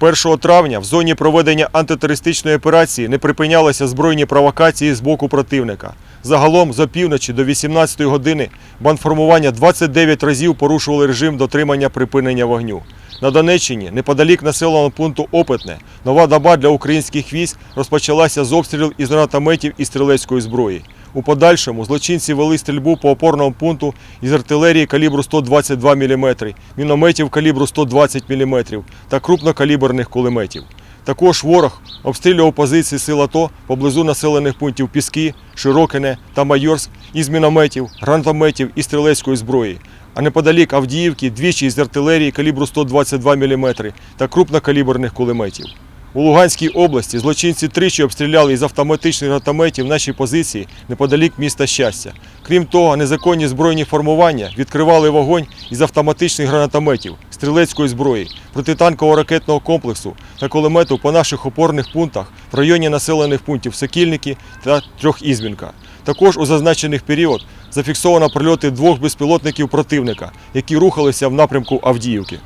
1 травня в зоні проведення антитерористичної операції не припинялися збройні провокації з боку противника. Загалом з опівночі до 18-ї години бандформування 29 разів порушували режим дотримання припинення вогню. На Донеччині, неподалік населеного пункту Опитне, нова доба для українських військ розпочалася з обстрілів із гранатометів і стрілецької зброї. У подальшому злочинці вели стрільбу по опорному пункту із артилерії калібру 122 мм, мінометів калібру 120 мм та крупнокаліберних кулеметів. Також ворог обстрілював позиції сил АТО поблизу населених пунктів Піски, Широкине та Майорськ із мінометів, гранатометів і стрілецької зброї. А неподалік Авдіївки двічі із артилерії калібру 122 мм та крупнокаліберних кулеметів. У Луганській області злочинці тричі обстріляли із автоматичних гранатометів наші позиції неподалік міста Щастя. Крім того, незаконні збройні формування відкривали вогонь із автоматичних гранатометів, стрілецької зброї, протитанкового ракетного комплексу та кулемету по наших опорних пунктах в районі населених пунктів Сокільники та Трьохізбінка. Також у зазначений період зафіксовано прильоти двох безпілотників противника, які рухалися в напрямку Авдіївки.